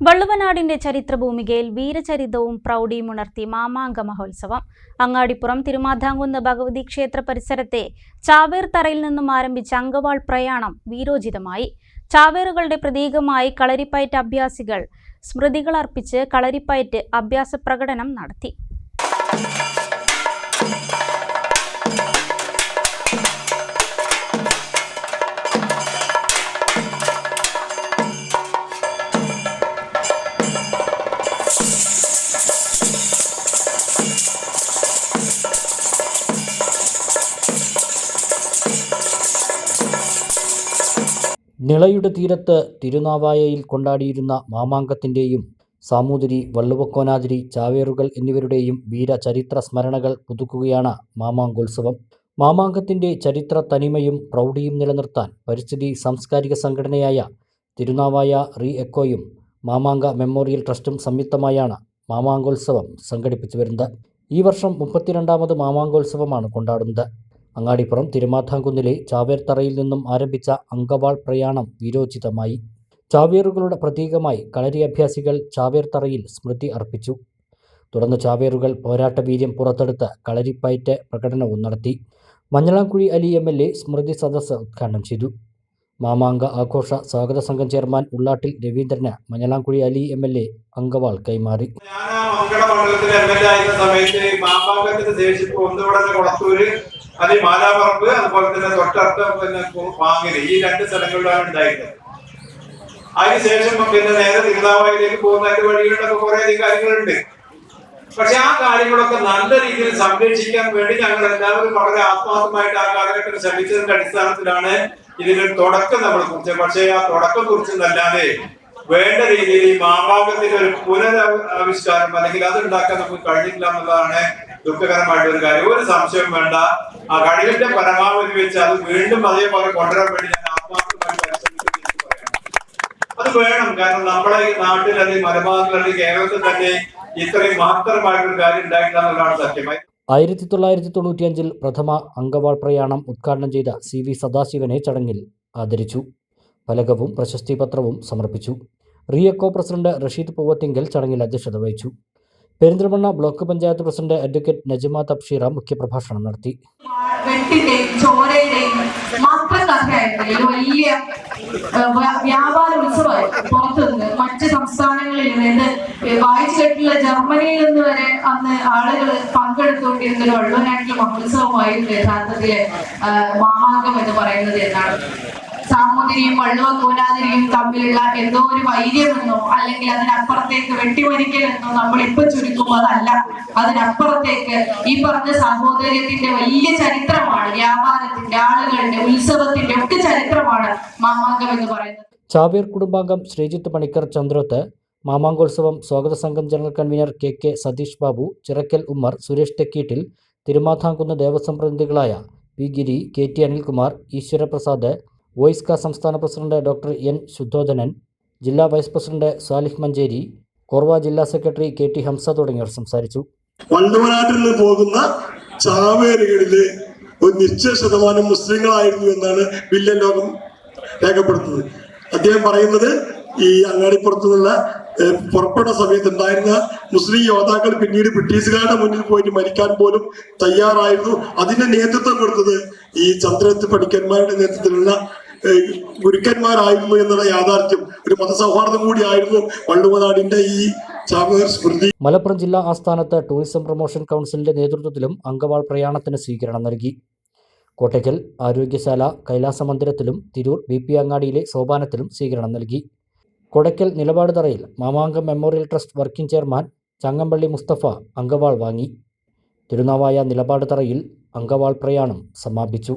വള്ളുവനാടിന്റെ ചരിത്രഭൂമികയിൽ വീരചരിതവും പ്രൗഢിയും ഉണർത്തി മാമാങ്ക മഹോത്സവം. അങ്ങാടിപ്പുറം തിരുമാധാംകുന്ന് ഭഗവതി ക്ഷേത്ര പരിസരത്തെ ചാവേർ തറയിൽ നിന്നും ആരംഭിച്ച അങ്കവാൾ പ്രയാണം വീരോചിതമായി. ചാവേറുകളുടെ പ്രതീകമായി കളരിപ്പയറ്റ് അഭ്യാസികൾ സ്മൃതികൾ അർപ്പിച്ച് കളരിപ്പയറ്റ് അഭ്യാസ പ്രകടനം നടത്തി. നിളയുടെ തീരത്ത് തിരുനാവായയിൽ കൊണ്ടാടിയിരുന്ന മാമാങ്കത്തിന്റെയും സാമൂതിരി വള്ളുവക്കോനാതിരി ചാവേറുകൾ എന്നിവരുടെയും വീര ചരിത്ര സ്മരണകൾ പുതുക്കുകയാണ് മാമാങ്കോത്സവം. മാമാങ്കത്തിന്റെ ചരിത്ര തനിമയും പ്രൗഢിയും നിലനിർത്താൻ പരിസ്ഥിതി സാംസ്കാരിക സംഘടനയായ തിരുനാവായ റീ എക്കോയും മാമാങ്ക മെമ്മോറിയൽ ട്രസ്റ്റും സംയുക്തമായാണ് മാമാങ്കോത്സവം സംഘടിപ്പിച്ചു വരുന്നത്. ഈ വർഷം മുപ്പത്തിരണ്ടാമത് മാമാങ്കോത്സവമാണ് കൊണ്ടാടുന്നത്. അങ്ങാടിപ്പുറം തിരുമാധാംകുന്നിലെ ചാവേർത്തറയിൽ നിന്നും ആരംഭിച്ച അങ്കവാൾ പ്രയാണം വീരോചിതമായി. ചാവേറുകളുടെ പ്രതീകമായി കളരി അഭ്യാസികൾ ചാവേർത്തറയിൽ സ്മൃതി അർപ്പിച്ചു. തുടർന്ന് ചാവേറുകൾ പോരാട്ടവീര്യം പുറത്തെടുത്ത് കളരിപ്പയറ്റ് പ്രകടനവും നടത്തി. Manjalamkuzhi Ali M L A സ്മൃതി സദസ്സ് ഉദ്ഘാടനം ചെയ്തു. മാമാങ്ക ആഘോഷ സ്വാഗത സംഘം chairman Ullattil Raveendran Manjalamkuzhi Ali M L A അങ്കവാൾ കൈമാറി. സമയത്ത് അത് ഈ മാലാപ്പറമ്പ് അതുപോലെ തന്നെ തൊട്ടടുത്ത പിന്നെ വാങ്ങൽ ഈ രണ്ട് സ്ഥലങ്ങളിലാണ് ഉണ്ടായിരുന്നത്. അതിനുശേഷം പിന്നെ നേരെ തിരുനാവായിലേക്ക് പോകുന്നതിന്റെ വഴികളിലൊക്കെ കുറെ അധികം കാര്യങ്ങളുണ്ട്. പക്ഷെ ആ കാര്യങ്ങളൊക്കെ നല്ല രീതിയിൽ സംരക്ഷിക്കാൻ വേണ്ടി ഞങ്ങൾ എല്ലാവരും വളരെ ആത്മാർത്ഥമായിട്ട് ആ കാലഘട്ടത്തിൽ ശ്രമിച്ചതിന്റെ അടിസ്ഥാനത്തിലാണ് ഇതിനൊരു തുടക്കം നമ്മൾ കുറിച്ചത്. പക്ഷെ ആ തുടക്കം കുറിച്ചതല്ലാതെ വേണ്ട രീതിയിൽ ഈ മാമാങ്കത്തിന്റെ ഒരു പുനരാവിഷ്കാരം അല്ലെങ്കിൽ അത് ഉണ്ടാക്കാൻ നമുക്ക് കഴിഞ്ഞിട്ടില്ല എന്നുള്ളതാണ് ദുഃഖകരമായിട്ട് ഒരു കാര്യം. ഒരു സംശയം വേണ്ട. ആ കഴിവിന്റെ പരമാവധി വെച്ച് അത് വീണ്ടും അതേപോലെ കൊണ്ടുവരാൻ വേണ്ടി ഞാൻ ആത്മാർത്ഥമായി പരിശ്രമിക്കുന്നു അത് വേണം. കാരണം നമ്മളെ ഈ നാട്ടിൽ അല്ലെങ്കിൽ മലബാറിൽ അല്ലെങ്കിൽ കേരളത്തിൽ തന്നെ ഇത്രയും മഹത്തരമായിട്ടൊരു കാര്യം ഉണ്ടായിട്ടില്ല എന്നുള്ളതാണ് സത്യമായി ആയിരത്തി തൊള്ളായിരത്തി തൊണ്ണൂറ്റിയഞ്ചിൽ പ്രഥമ അങ്കവാൾ പ്രയാണം ഉദ്ഘാടനം ചെയ്ത സി വി സദാശിവനെ ചടങ്ങിൽ ആദരിച്ചു. ഫലകവും പ്രശസ്തി പത്രവും സമർപ്പിച്ചു. റിയക്കോ പ്രസിഡന്റ് റഷീദ് പൂവത്തിങ്കൽ ചടങ്ങിൽ അധ്യക്ഷത വഹിച്ചു. Perinthalmanna block panchayat president advocate Najma Thabsheera മുഖ്യപ്രഭാഷണം നടത്തി. വലിയ വ്യാപാര ഉത്സവമായി പുറത്തു നിന്ന് മറ്റ് സംസ്ഥാനങ്ങളിൽ നിന്ന് വായിച്ചു കേട്ടുള്ള ജർമ്മനിയിൽ നിന്ന് വരെ അന്ന് ആളുകൾ പങ്കെടുത്തുകൊണ്ടിരുന്ന വള്ളുവനാട്ടിലെ മഹോത്സവമായിരുന്നു യഥാർത്ഥത്തിലെ മാമാങ്കം എന്ന് പറയുന്നത് എന്നാണ്. സാമൂതിരിയും വള്ളുവ കൂനാതിരിയും തമ്മിലുള്ള എന്തോ ഒരു വൈര്യമെന്നോ അല്ലെങ്കിൽ അതിനപ്പുറത്തേക്ക് വെട്ടിമരിക്കലെന്നോ നമ്മൾ ഇപ്പൊ ചുരുക്കുമ്പോൾ അതല്ല അതിനപ്പുറത്തേക്ക് ഈ പറഞ്ഞ സഹോദര്യത്തിന്റെ വലിയ ചരിത്രമാണ് വ്യാപാരത്തിന്റെ ആളുകളുടെ ഉത്സവത്തിന്റെ ഒക്കെ ചരിത്രമാണ് മാമാങ്കം എന്ന് പറയുന്നത്. ചാവേർ കുടുംബാംഗം ശ്രീജിത്ത് പണിക്കർ ചന്ദ്രോത്ത് മാമാങ്കോത്സവം സ്വാഗത സംഘം general convener K K Satheesh Babu Chirakkal Ummer Suresh Thekkeettil Thirumandhamkunnu Devaswom പ്രതിനിധികളായ P Giri K T Anilkumar Eswaraprasad voice കാ സംസ്ഥാന പ്രസിഡന്റ് ഡോക്ടർ എൻ ശുദ്ധോധനൻ ജില്ലാ വൈസ് പ്രസിഡന്റ് സാലിഹ് മഞ്ചേരി കോർവ ജില്ലാ സെക്രട്ടറി കെ ടി ഹംസ തുടങ്ങിയവർ സംസാരിച്ചു. വണ്ടമനാട്ടിൽ പോകുന്ന ചാവേരുകളിലെ ഒരു നിശ്ചയ ശതമാനം മുസ്ലിങ്ങളായിരുന്നു എന്നാണ് വില്യൻ ലോകം രേഖപ്പെടുത്തുന്നത്. അദ്ദേഹം പറയുന്നത് ഈ അങ്ങാടിപ്പുറത്തു നിന്നുള്ള ഏഹ്, പുറപ്പെട്ട സമയത്ത് ഉണ്ടായിരുന്ന മുസ്ലിം യോദ്ധാക്കൾ പിന്നീട് ബ്രിട്ടീഷുകാരുടെ മുന്നിൽ പോയിട്ട് മരിക്കാൻ പോലും തയ്യാറായിരുന്നു. അതിന്റെ നേതൃത്വം കൊടുത്തത് ഈ ചന്ദ്രത്ത് പഠിക്കന്മാരുടെ നേതൃത്വത്തിലുള്ള ഗുരുക്കന്മാരായിരുന്നു എന്നുള്ള യാഥാർത്ഥ്യം ഒരു മതസൗഹാർദ്ദം കൂടിയായിരുന്നു വള്ളുവനാടിന്റെ ഈ മലപ്പുറം ജില്ലാ ആസ്ഥാനത്ത് ടൂറിസം പ്രൊമോഷൻ കൗൺസിലിന്റെ നേതൃത്വത്തിലും അങ്കവാൾ പ്രയാണത്തിന് സ്വീകരണം നൽകി. കോട്ടയ്ക്കൽ ആരോഗ്യശാല കൈലാസ മന്ദിരത്തിലും തിരൂർ ബി പി അങ്ങാടിയിലെ സോപാനത്തിലും സ്വീകരണം നൽകി. കൊടയ്ക്കൽ നിലപാട് തറയിൽ Mamankam memorial trust working chairman Changampally Musthafa അങ്കവാൾ വാങ്ങി. തിരുനാവായ നിലപാട് തറയിൽ അങ്കവാൾ പ്രയാണം സമാപിച്ചു.